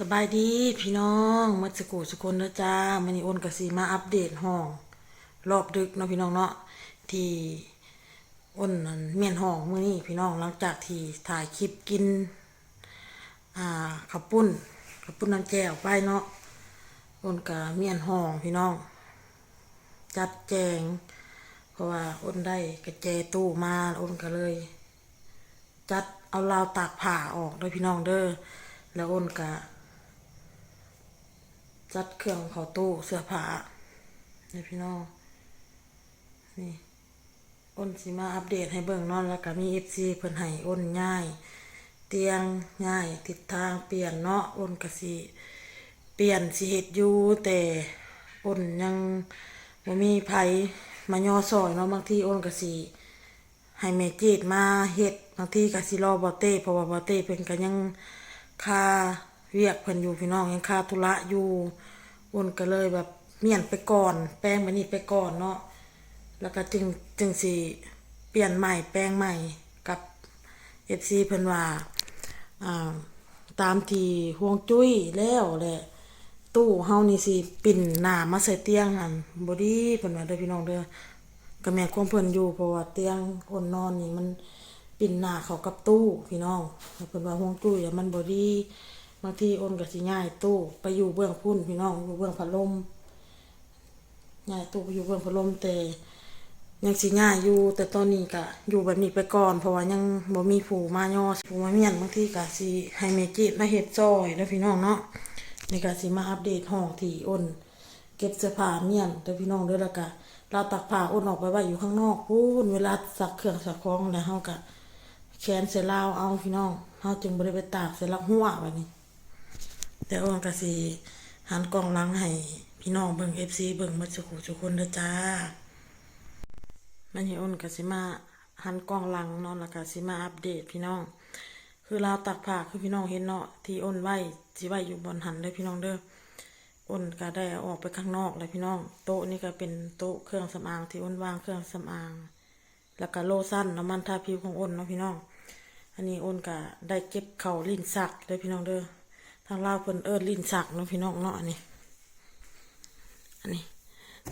สบายดีพี่น้องมัสกูสกุลนะจ้ามันนี้โอนกสีมาอัปเดตห้อง รอบดึกเนาะพี่น้องเนาะที่อ้นนั่นเมียนห้องมื้อนี้พี่น้องหลังจากที่ถ่ายคลิปกิน อ่าข้าวปุ้นข้าวปุ้นน้ำแจ่วไปเนาะอ้นกับเมียนห้องพี่น้อง จัดแจง เพราะว่าอ้นได้กระแจตู้มาอ้นก็เลย จัดเอาราวตากผ้าออกด้อพี่น้องเด้อแล้วอ้นก็ จัดเครื่องเขาตู้เสื้อผ้าเด้อพี่น้องนี่อ้นสิมาอัปเดตให้เบิ่งนอนแล้วก็มีเอฟซีเพิ่นให้อ้นง่าย เตียงง่ายทิศทางเปลี่ยนเนาะอ้นก็สิเปลี่ยนสิเฮ็ดอยู่แต่อ้นยังบ่มีไผมายอซอยเนาะบางทีอ้นก็สิให้แม่จีดมาเฮ็ดบางทีก็สิรอบ่เต้เพราะว่าบ่เต้เพิ่นก็ยังคา เวียกเพิ่นอยู่พี่น้องยังคาธุระอยู่อ้นก็เลยแบบเมียนไปก่อน แป้งบัดนี้ไปก่อนเนาะแล้วก็จึงจึงสิเปลี่ยนใหม่แป้งใหม่กับ FC เพิ่นว่าอ่าตามที่ห่วงจุ้ยแล้วแหละตู้เฮานี่สิปิ่นหน้ามาใส่เตียงหันบ่ดีเพิ่นว่าเด้อพี่น้องเด้อก็แม่นความเพิ่นอยู่เพราะว่าเตียงคนนอนนี่มันปิ่นหน้าเขากับตู้พี่น้องเพิ่นว่าห่วงตู้อย่ามันบ่ดีบางทีโอนก็สิย้ายตู้ไปอยู่เบื้องพุ่นพี่น้องอยู่เบื้องพัดลมย้ายตู้ไปอยู่เบื้องพัดลมแต่ยังสิย้ายอยู่ แต่ตอนนี้ก็อยู่แบบนี้ไปก่อน เพราะว่ายังบ่มีผูมาย่อผูมาเมียนบางทีก็สิให้แม่จิมาเฮ็ดซอยแล้วพี่น้องเนาะในี่ก็สิมาอัปเดตห้องที่อ้นเก็บเสื้อผ้าเมียนเด้อพี่น้องเด้อแล้วก็เราตักผ้าอ้นออกไปไว้อยู่ข้างนอกพูนเวลาซักเครื่องซักของแล้วเฮาก็แขนใส่ลาวเอาพี่น้องเฮาจึงบ่ได้ไปตากใส่ลักหัวบัดนี้ แต่อ้นก็สิหันกล้องหลังให้พี่น้องเบิ่ง FC เบิ่งมดสุขุทุกคนเด้อจ้ามันนี่อ้นก็สิมาหันกล้องหลังเนาะแล้วก็สิมาอัปเดตพี่น้อง คือเราวตักผ้าคือพี่น้องเห็นเนาะที่อ้นไหวสิไหวอยู่บนหันเด้อพี่น้องเด้ออ้นก็ได้ออกไปข้างนอกเลยพี่น้องโต๊ะนี่ก็เป็นโต๊ะเครื่องสำอางที่อ้นวางเครื่องสำอาง แล้วก็โลชั่นน้ำมันทาผิวของอ้นเนาะพี่น้อง อันนี้อ้นก็ได้เก็บเข่าลิ้นสักเลยพี่น้องเด้อ ทางลาวเพิ่นเอิ้นลิ้นสักเนาะพี่น้องเนาะอันนี้อันนี้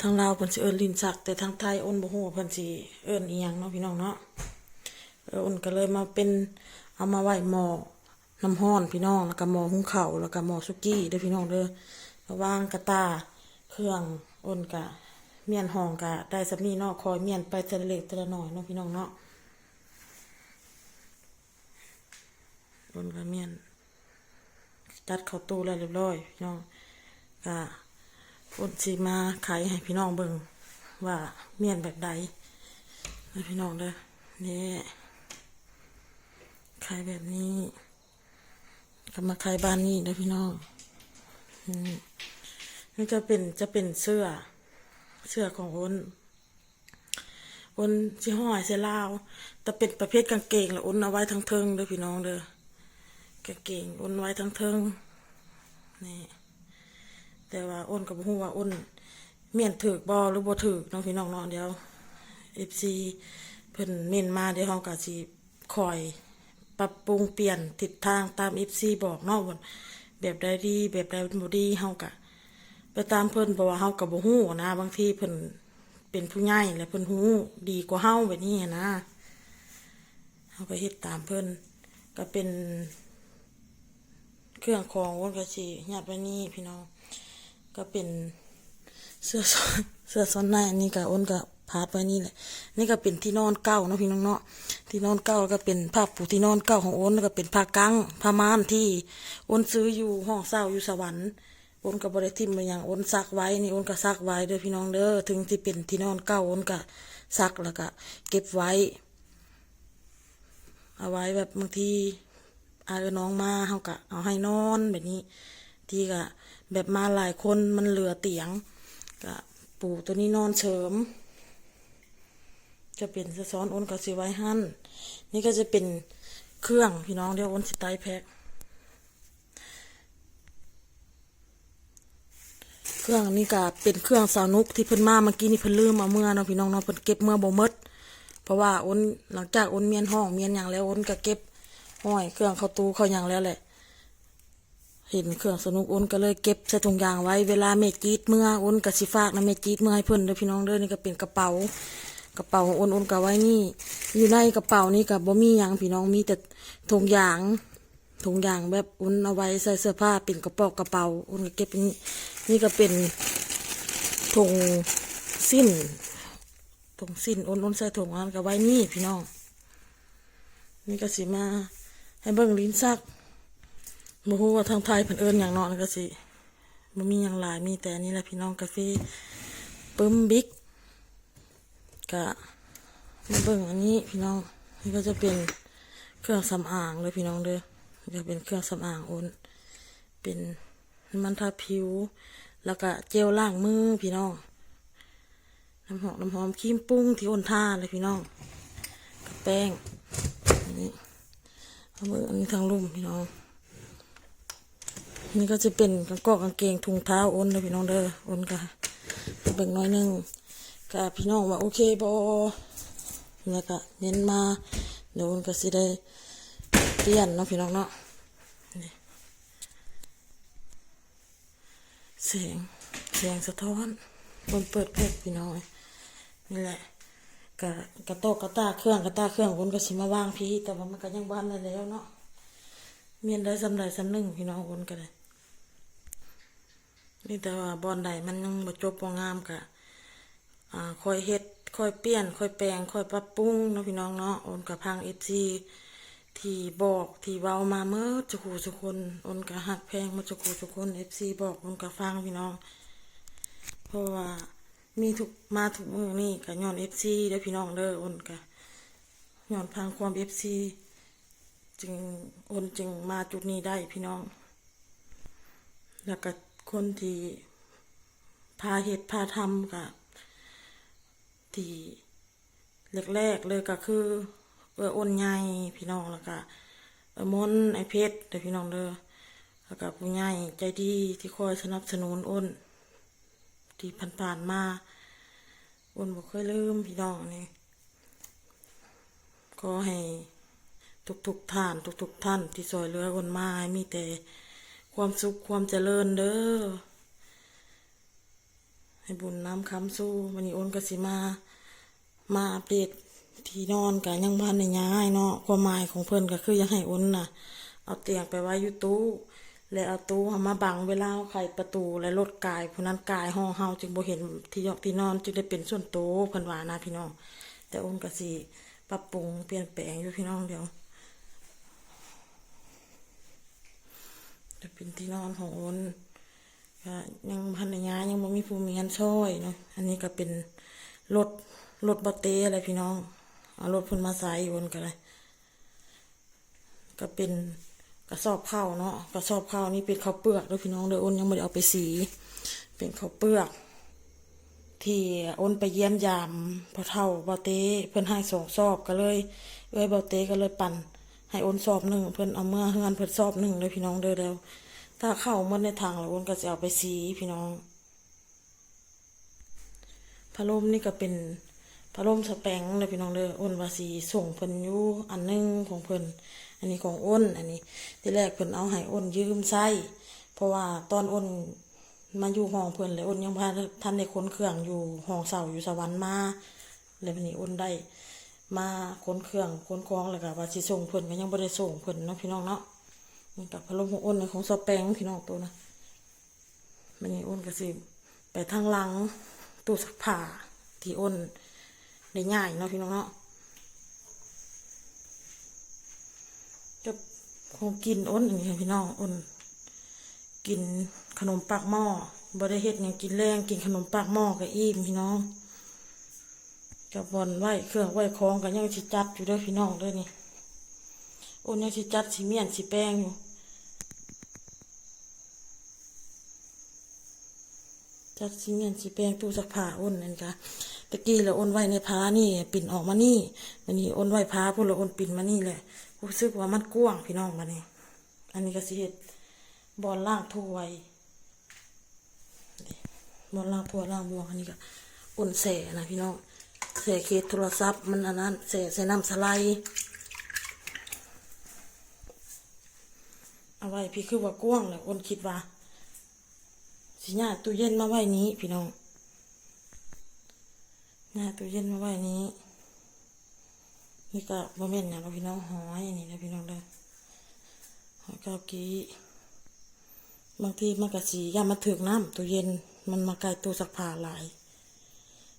ทางลาวเพิ่นสิเอิ้นลิ้นสัก แต่ทางไทยอ้นบ่ฮู้เพิ่นสิเอิ้นอีหยังเนาะพี่น้องเนาะเอออ้นก็เลยมาเป็นเอามาไว้หม้อน้ำห้อนพี่น้องแล้วก็หม้อหุงข้าวแล้วก็หม้อสุกี้เด้อพี่น้องเด้อระวางกระตาเครื่องอ้นกะเมียนห้องกะได้สำนีเนาะคอยเมียนไปแต่ละเล็กแต่ละหน่อยเนาะพี่น้องเนาะอ้นก็เมียน จัดเข้าตู้แล้วเรียบร้อยพี่น้องกะอ้นสิมาขายให้พี่น้องเบิ่งว่าเมียนแบบใดให้พี่น้องเด้อนี่ขายแบบนี้ก็มาขายบ้านนี้เด้อพี่น้องอืมนี่จะเป็นจะเป็นเสื้อ เสื้อของอ้นอ้นสิห้อยเสื้อลาว แต่เป็นประเภทกางเกงแล้วอ้นเอาไว้ทั้งเทิงเด้อพี่น้องเด้อ กางเกงอ้นไว้ทั้งเทิงนี่แต่ว่าอ้นก็บ่ฮู้ว่าอ้นเมียนถึกบ่หรือบ่ถึกน้องพี่น้องนาะเดียว FC เพิ่นเมนมาเดี๋ยวเฮาก็สิคอย ปรับปรุงเปลี่ยนทิศทางตาม FC บอกนาะว่าแบบใดดีแบบใดบ่ดีเฮาก็ไปตามเพิ่นเพราะว่าเฮาก็บ่ฮู้นะ บางทีเพิ่นเป็นผู้ใหญ่และเพิ่นฮู้ดีกว่าเฮาแบบนี้นะเฮาก็เฮ็ดตามเพิ่นก็เป็น เครื่องของวนก็สิยัดไว้นี่พี่น้อง ก็เป็นเสื้อซ้อนเสื้อซ้อนในอันนี้ก็อ้นก็พาดไว้นี่แหละ นี่ก็เป็นที่นอนเก่าเนาะพี่น้องเนาะ ที่นอนเก่าแล้วก็เป็นผ้าปูที่นอนเก่าของอ้นแล้วก็เป็นผ้ากังผ้าม่านที่อ้นซื้ออยู่ห้องเศร้าอยู่สวรรค์อ้นก็บบริทิมไปอย่างอ้นซักไว้นี่อ้นก็ซักไว้เด้อพี่น้องเด้อถึงที่เป็นที่นอนเก่าอ้นก็ซักแล้วก็เก็บไว้ เอาไว้แบบบางที อาเออน้องมาเขาก็เอาให้นอนแบบนี้ ที่ก็แบบมาหลายคนมันเหลือเตียงก็ปูตัวนี้นอนเฉิม จะเป็นสะซ้อนอ้นก็สิไว้หั่นนี่ก็จะเป็นเครื่องพี่น้องเดี๋ยวอ้นสิไตแพ็คเครื่องนี่ก็เป็นเครื่องสาวนุกที่เพิ่นมาเมื่อกี้นี่เพิ่นลืมเอาเมื่อเนาะพี่น้องเนาะเพิ่นเก็บเมื่อบ่มด เพราะว่าอ้นหลังจากอ้นเมียนห้องเมียนอย่างแล้วอ้นก็เก็บ ห้อยเครื่องเข้าตู้เข้ายางแล้วแหละ เห็นเครื่องสนุกอ้นก็เลยเก็บใส่ถุงยางไว้เวลาเมจีดเมื่ออ้นก็สิฝากนะเมจีดเมื่อให้เพิ่อนเด้อพี่น้องเด้อนี่ก็เป็นกระเป๋ากระเป๋าของอ้นอ้นก็ไว้นี่ อยู่ในกระเป๋านี่ก็บ่มียังพี่น้องมีแต่ถุงยางถุงยางแบบอ้นเอาไว้ใส่เสื้อผ้าเป็นกระเป๋ากระเป๋าอ้นก็เก็บนี่นี่ก็เป็นถุงสิ้นถุงสิ้นอ้นอ้นใส่ถุงนั้นก็ไว้นี่พี่น้อง นี่ก็สิมา ให้เบิ่งลิ้นซักบ่ฮู้ว่าทางไทยเพิ่นเอิ้นหยังเนาะนั่นก็สิบ่มีหยังหลายมีแต่นนี้แหละพี่น้องกาแฟปึ้มบิ๊กก็มาเบิ่งอันนี้พี่น้องนี่ก็จะเป็นเครื่องสำอางเลยพี่น้องเด้อนี่ก็เป็นเครื่องสำอางโอนเป็นน้ำมันทาผิว แล้วก็เจลล้างมือพี่น้องน้ำหอมน้ำหอมครีมปรุงที่โอนทาเลยพี่น้องกับแป้งอันนี้ เอามืออันนี้ทางลุ่มพี่น้อง นี่ก็จะเป็นกางเกอกางเกงถุงเท้าอ้นเลยพี่น้องเด้ออ้นก็เบ่งน้อยหนึงก็พี่น้องว่าโอเคบอแล้วก็เน้นมาเดี๋ยวอ้นก็สิได้เปลี่ยนเนาะพี่น้องเนาะเสียงเสียงสะท้อนบนเปิดเพลงพี่น้องนี่แหละ กะกระโตกกระตาเครื่องกระตาเครื่องคนก็สิมาวางพี่ แต่ว่ามันก็ยังบ้านได้แล้วเนาะเมียนได้สำใดสำหนึ่งพี่น้องคนก็เลยนี่แต่ว่าบอนใดมันยังบ่จบบ่งามกะอ่าคอยเฮ็ดคอยเปลี่ยนคอยแปลงคอยปรับปรุงเนาะพี่น้องเนาะโอนกับพังเอฟซีที่บอกที่เว้ามาเมื่อจุกูทุคนโอนกับหักแพงมาจุกูทุคนเอฟซีบอกโอนกับฟังพี่น้อง เพราะว่า มีทุกมาทุกมือนี่ก็ย้อนเอฟซีเด้พี่น้องเด้ออ้นก็ย้อนพังความเอฟซีจึงอ้นจึงมาจุดนี้ได้พี่น้อง แล้วก็คนที่พาเหตุพาทำกับที่แรกๆเลยก็คือเอออ้นใหญ่พี่น้องแล้วก็เออมนไอเพชรเด้อพี่น้องเด้อแล้วก็ผู้ใหญ่ใจดีที่คอยสนับสนุนอ้น ที่ผ่านๆมาอ้นบ่เคยลืมพี่น้องนี่ก็ให้ทุกๆท่าน ทุกๆท่าน ที่ซอยเหลืออ้นมาให้มีแต่ความสุขความเจริญเด้อให้บุญน้ำคำสู้วันนี้อ้นกสิมา มาอัปเดตที่นอนกันยังบ้านในย้ายเนาะความหมายของเพิ่นก็คือยังให้อ้นน่ะ เอาเตียงไปไว้อยู่ตู้ แล้วเอาตู้มาบังเวลาเไขประตูและรถกายผู้นั้นกายห้องเฮาจึงบ่เห็นที่ยอกที่นอนจึงได้เป็นส่วนโตเพิ่นว่านะพี่น้อง แต่อ้นก็สิปรับปรุงเปลี่ยนแปลงอยู่พี่น้องเดี๋ยวจะเป็นที่นอนของอ้นก็ยังพันนย้ายังบ่มีผู้มีเงินช่วยเนาะอันนี้ก็เป็นรถรถบเตอะไรพี่น้องเอารถเพิ่นมาใส่อ้นก็เลยก็เป็น กระสอบข้าวเนาะกระสอบข้าวนี่เป็นข้าวเปลือกด้วยพี่น้องเด้ออ้นยังไม่ได้เอาไปสี เป็นข้าวเปลือก ที่อ้นไปเยี่ยมยามพอเท่าเบาเต้เพิ่อนให้สองสอบก็เลยเอ้ยเบาเต้ก็เลยปั่นให้อ้นสอบหนึ่งเพิ่อนเอาเมื่อเฮือนเพิ่อนสอบหนึ่งเลยพี่น้องเด้อแล้วถ้าเข้าเมื่อในทางแล้วอ้นก็จะเอาไปสีพี่น้องพัดลมนี่ก็เป็นพัดลมสแปงเลยพี่น้องเด้ออ้นว่าสีส่งเพิ่นอยู่อันหนึงของเพิ่น อันนี้ของอ้น อันนี้ ที่แรกเพิ่นเอาให้อ้นยืมใช้เพราะว่าตอนอ้นมาอยู่ห้องเพิ่นเลยอ้นยังพาท่านได้ขนเครื่องอยู่ห้องเสาอยู่สวรรค์มาเลยวันนี้อ้นได้ มาขนเครื่องขนของแล้วก็ว่าสิส่งเพิ่นก็ยังบ่ได้ส่งเพิ่นเนาะพี่น้องเนาะนี่กับพัดลมของอ้นในของสแปงพี่น้องตัวนะวันนี้อ้นก็สิไปทางหลังตู้ซักผ้าที่อ้นได้ง่ายเนาะพี่น้องเนาะ กับของกินอ้นอย่างนี้ค่ะพี่น้องอ้นกินขนมปากหม้อบริเฮ็ดหยังกินแรงกินขนมปากหม้อกับอิ่มพี่น้องกับบอนไหวเครื่องไหวของกันยังสิจัดอยู่ด้วยพี่น้องด้วยนี่อ้นยังสิจัดสีเมียนสีแป้งอยู่จัดสีเมียนสีแป้งตู้ซักผ้าอ้นนั่นค่ะตะกี้แล้วอ้นไหวในผ้านี่ปิ่นออกมานี่วันนี้อ้นไหวผ้าพูดแล้วอ้นปิ่นมานี่แหละ รู้สึกว่ามันกว้างพี่น้องมาเนี่ยอันนี้ก็สิเฮ็ดบอลล่างถ้วยบอลล่างถ้วยล่างบวงอันนี้ก็อุ่นแส่นะพี่น้องแสเคสโทรศัพท์มันอันนั้นแส่ใส่น้ำสไลด์เอาไว้พี่คือว่ากว้างแหละอ้นคิดว่าสิญาตู้เย็นมาไว้นี้ พี่น้องญาตู้เย็นมาไว้นี้ นี่ก็บ่แม่นหยังเราะพี่น้องหอยนี่นะพี่น้องเด้อหอยกาวกีบางทีมันก็สียามมันถึกน้ำตู้เย็นมันมาไกลตู้ซักผ้าหลาย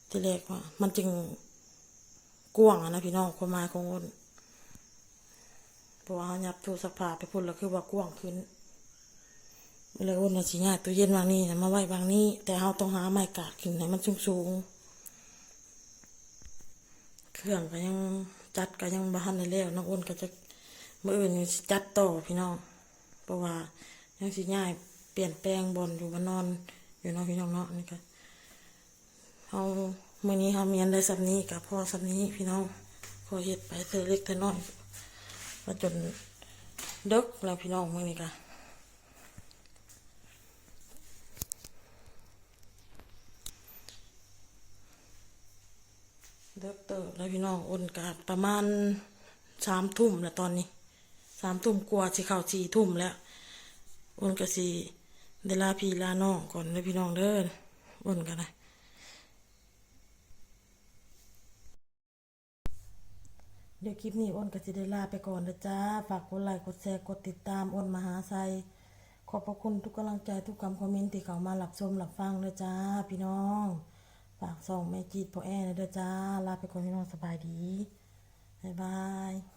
ที่แรกว่า มันจึงกว้างอะนะพี่น้องความหมายของอ้นเพราะว่าเขายับตู้ซักผ้าไปพุ่นแล้วคือว่ากว้างขึ้นเลยอ้นว่าสิญาตู้เย็นวางนี้นะมาไว้วางนี้ แต่เราต้องหาไม้กาดขึ้นให้มันสูงๆเครื่องก็ยัง จัดก็ยังบ้านในแล้วน้องอ้นก็จะมื่ออื่นสิจัดต่อพี่น้องเพราะว่ายังสิง่ายเปลี่ยนแปลงบนอยู่บ้านนอนอยู่น้องพี่น้องเนาะนี่ก็เอามื่อนี้เฮาเมียนได้สับนี้กับพ่อสับนี้พี่น้องพอเฮ็ดไปเธอเล็กเธอน้อยมาจนเด็กแล้วพี่น้องมื่อนี้ก็ เดึกเติบแล้วพี่น้องอนกับประมาณสามทุ่มแล้วตอนนี้สามทุ่มกว่าสิเข้าสี่ทุ่มแล้วอนก็สิได้ลาพี่ลาน้องก่อนเลยพี่น้องเด้ออ้นกันนะเดี๋ยวคลิปนี้อ้นก็สิได้ลาไปก่อนนะจ้า ฝากกดไลค์ กดแชร์ กดติดตามอ้นมหาไซขอบพระคุณทุกกำลังใจทุกคำคอมเมนต์ที่เขามาหลับชมหลับฟังเลยจ้า พี่น้องากส่องแม่จีดพ่อแอร์เลยเด้อจ้า ลาไปก่อนพี่น้องสบายดี บ๊ายบาย